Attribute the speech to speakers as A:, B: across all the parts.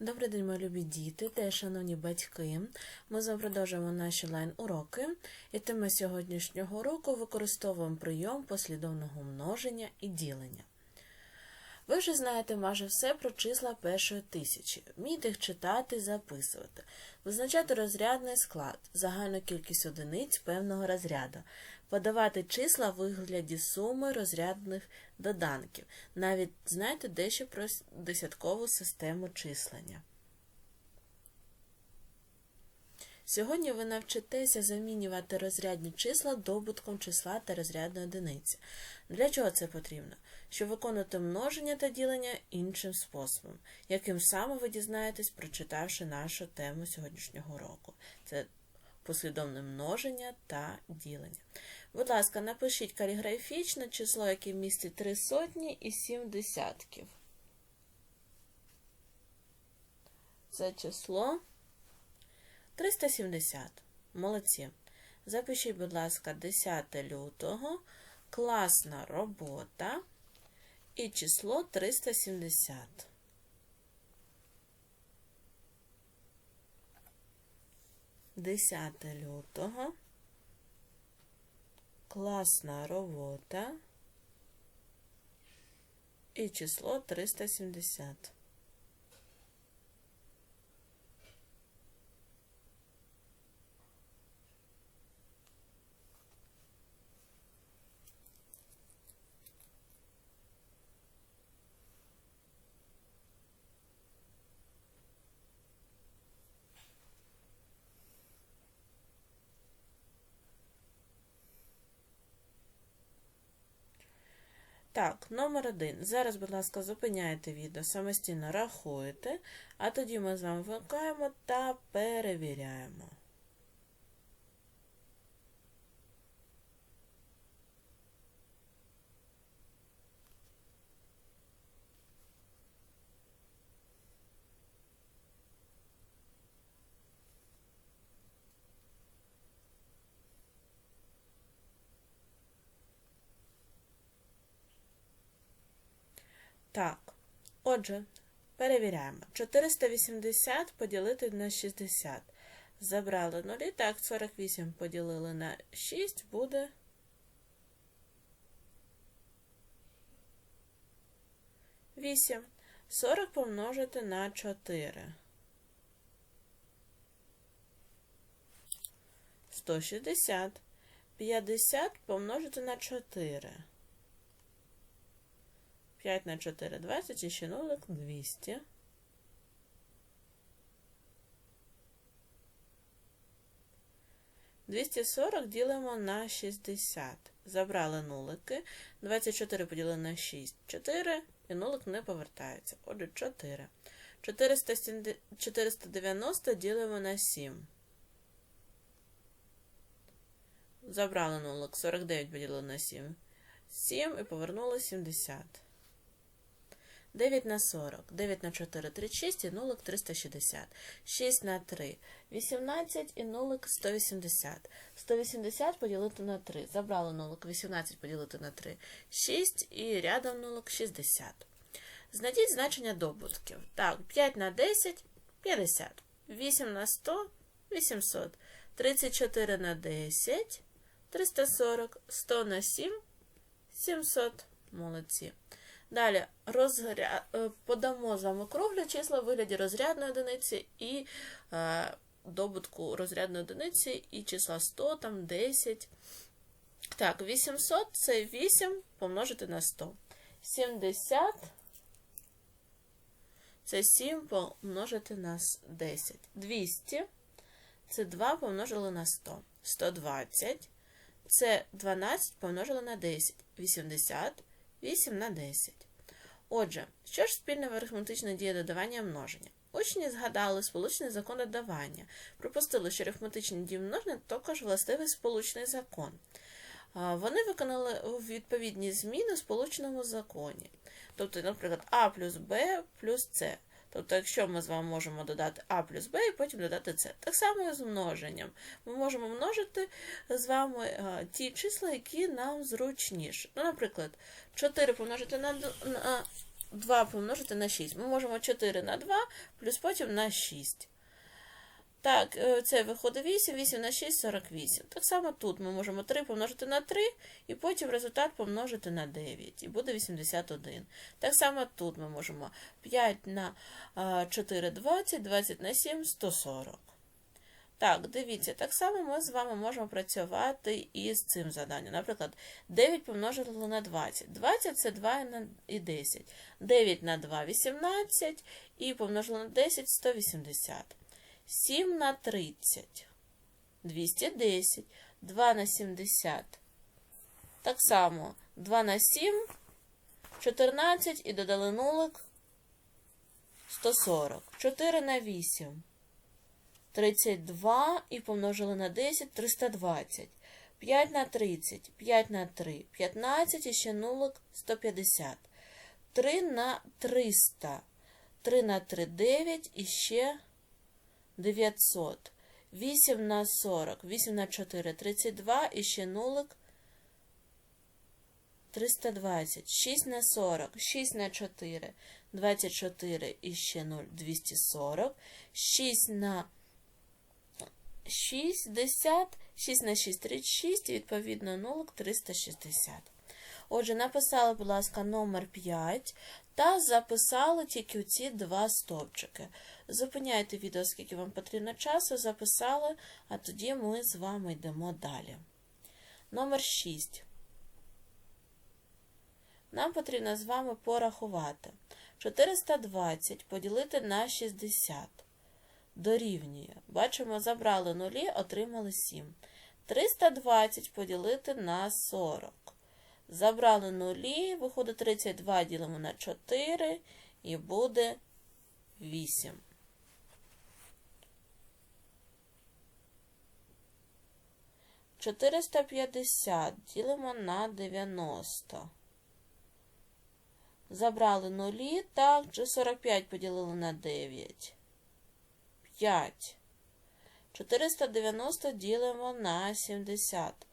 A: Добрий день, мої любі діти та шановні батьки. Ми з вами продовжуємо наші лайн-уроки. І тема сьогоднішнього уроку використовуємо прийом послідовного множення і ділення. Ви вже знаєте майже все про числа першої тисячі. Вмієте їх читати, записувати, визначати розрядний склад, загальну кількість одиниць певного розряду, подавати числа в вигляді суми розрядних доданків. Навіть знаєте дещо про десяткову систему числення. Сьогодні ви навчитеся замінювати розрядні числа добутком числа та розрядної одиниці. Для чого це потрібно? Щоб виконувати множення та ділення іншим способом, яким саме ви дізнаєтесь, прочитавши нашу тему сьогоднішнього уроку. Це послідовне множення та ділення. Будь ласка, напишіть каліграфічне число, яке містить три сотні і сім десятків. Це число 370. Молодці. Запишіть, будь ласка, 10 лютого. Класна робота. І число 370. Десяте лютого. Класна робота. І число 370. Так, номер один. Зараз, будь ласка, зупиняєте відео, самостійно рахуєте, а тоді ми з вами вмикаємо та перевіряємо. Так, отже, перевіряємо. 480 поділити на 60. Забрали нулі. Так, 48 поділили на 6 буде. Вісім. 40 помножити на 4. 160. 50 помножити на 4. 5 на 4 – 20, і ще нулик – 200. Двісті сорок ділимо на 60. Забрали нулики. 24 поділили на 6. 4. І нулик не повертається. Отже, 4. 470 490 ділимо на 7. Забрали нулик. 49 поділили на 7. 7 і повернули 70. 9 на 40, 9 на 4, 36 і нулик 360. 6 на 3, 18 і нулик 180. 180 поділити на 3. Забрали нулик 18 поділити на 3. 6 і рядом нулик 60. Знайдіть значення добутків. Так, 5 на 10 – 50. 8 на 100 – 800. 34 на 10 – 340. 100 на 7 – 700. Молодці. Далі розря... е, подамо з вами числа в вигляді розрядної одиниці і е, добутку розрядної одиниці і числа 100, там 10. Так, 800 це 8 помножити на 100. 70 це 7 помножити на 10. 200 це 2 помножили на 100. 120 це 12 помножили на 10. 80 8 на 10. Отже, що ж спільне в дія додавання множення? Учні згадали сполучний закон додавання, припустили, що арифметичні дії множення також властивий сполучний закон. Вони виконали відповідні зміни в сполучному законі. Тобто, наприклад, А плюс Б плюс С. Тобто, якщо ми з вами можемо додати А плюс Б і потім додати С. Так само і з множенням. Ми можемо множити з вами а, ті числа, які нам зручніше. Ну, наприклад, 4 помножити на 2 помножити на 6. Ми можемо 4 на 2, плюс потім на 6. Так, е, це виходить 8, 8 на 6, 48. Так само тут ми можемо 3 помножити на 3, і потім результат помножити на 9, і буде 81. Так само тут ми можемо 5 на 4, 20, 20 на 7, 140. Так, дивіться, так само ми з вами можемо працювати і з цим заданням. Наприклад, 9 помножили на 20. 20 це 2 і 10. 9 на 2 18 і помножили на 10 180. 7 на 30. 210. 2 на 70. Так само 2 на 7, 14 і додали нулик 140. 4 на 8. 32 і помножили на 10 320. 5 на 30, 5 на 3, 15 і ще нулик 150. 3 на 300. 3 на 3 9 і ще 900. 8 на 40, 8 на 4 32 і ще нулик. 320. 6 на 40, 6 на 4 24 і ще 0 240. 6 на 60, 6 на 6 36, і відповідно 0 360. Отже, написали, будь ласка, номер 5 та записали тільки ці два стовпчики. Зупиняйте відео, скільки вам потрібно часу, записали, а тоді ми з вами йдемо далі. Номер 6. Нам потрібно з вами порахувати. 420 поділити на 60 дорівнює. Бачимо, забрали нулі, отримали 7. 320 поділити на 40. Забрали нулі, виходить 32 ділимо на 4 і буде 8. Чотириста п'ятдесят ділимо на 90. Забрали нулі, так, 45 поділили на 9. 5. 490 ділимо на 70.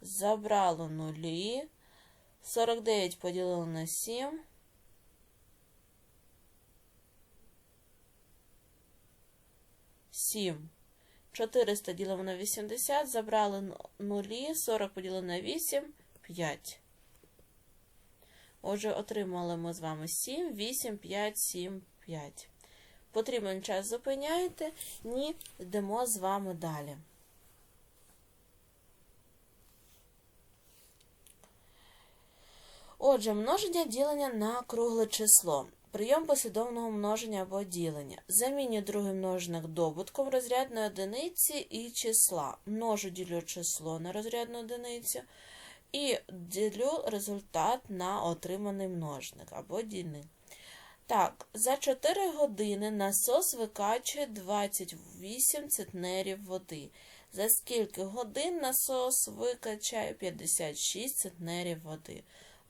A: Забрало нулі. 49 поділили на 7. Сім. 400 ділимо на 80, забрали нулі, 40 поділили на 8, 5. Отже, отримали ми з вами 7, 8, 5, 7, 5. Потрібен час зупиняєте, ні, йдемо з вами далі. Отже, множення ділення на кругле число. Прийом послідовного множення або ділення. Замінюю другий множник добутком розрядної одиниці і числа. Множу ділю число на розрядну одиницю і ділю результат на отриманий множник або дільник. Так, за 4 години насос викачує 28 центнерів води. За скільки годин насос викачає 56 центнерів води.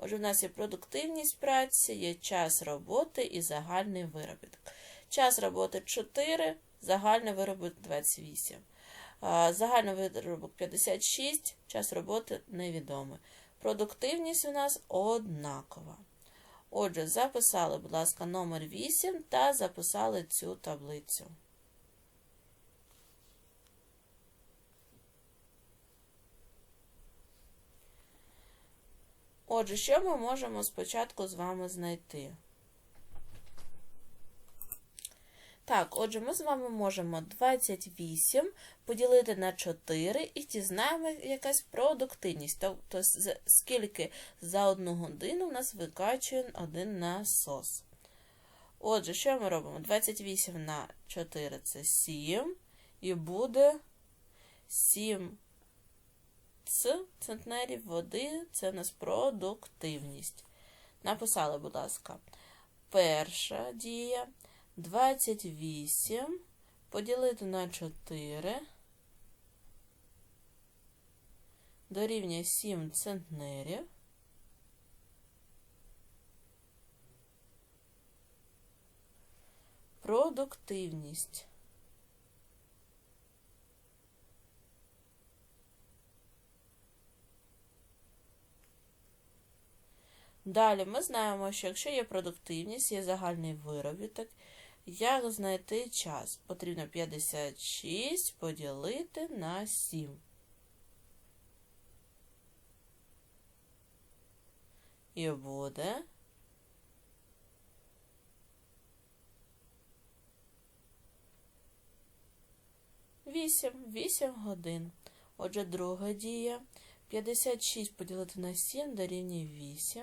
A: Отже, у нас є продуктивність праці, є час роботи і загальний виробіток. Час роботи 4, загальний виробіток 28. Загальний виробіток 56, час роботи невідомий. Продуктивність у нас однакова. Отже, записали, будь ласка, номер 8 та записали цю таблицю. Отже, що ми можемо спочатку з вами знайти? Так, отже, ми з вами можемо 28 поділити на 4 і дізнаємо якась продуктивність. Тобто, скільки за одну годину у нас викачує один насос. Отже, що ми робимо? 28 на 4 це 7, і буде 7 центнерів води це у нас продуктивність. Написали, будь ласка, перша дія. 28 поділити на 4 дорівнює 7 центнерів. Продуктивність. Далі ми знаємо, що якщо є продуктивність, є загальний виробіток, як знайти час? Потрібно 56 поділити на 7. І буде. Вісім. Вісім годин. Отже, друга дія. 56 поділити на 7 дорівнює 8.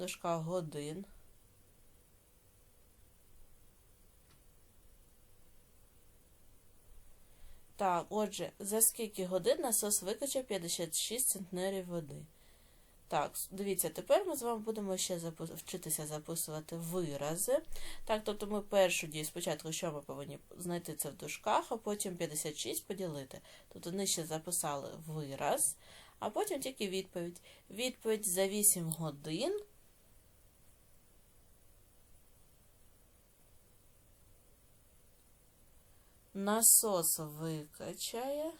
A: Дошка годин. Так, отже, за скільки годин насос викачав 56 центнерів води? Так, дивіться, тепер ми з вами будемо ще запис... вчитися записувати вирази. Так, тобто ми першу дію спочатку, що ми повинні знайти це в дужках, а потім 56 поділити. Тобто нижче записали вираз, а потім тільки відповідь. Відповідь за 8 годин. Насос викачає.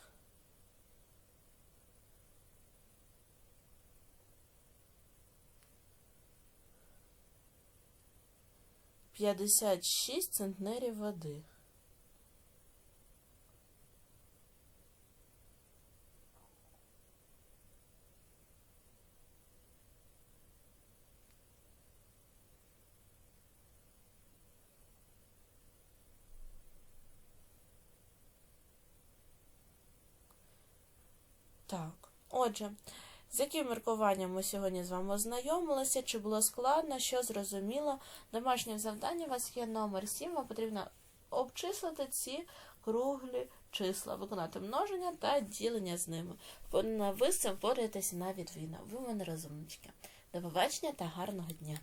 A: П'ятдесят шість центнерів води. Так, отже, з яким міркуванням ми сьогодні з вами ознайомилися, чи було складно, що зрозуміло. Домашнє завдання у вас є номер 7, вам потрібно обчислити ці круглі числа, виконати множення та ділення з ними. Ви з цим впораєтеся на відвійно. Ви мене розумнички. До побачення та гарного дня!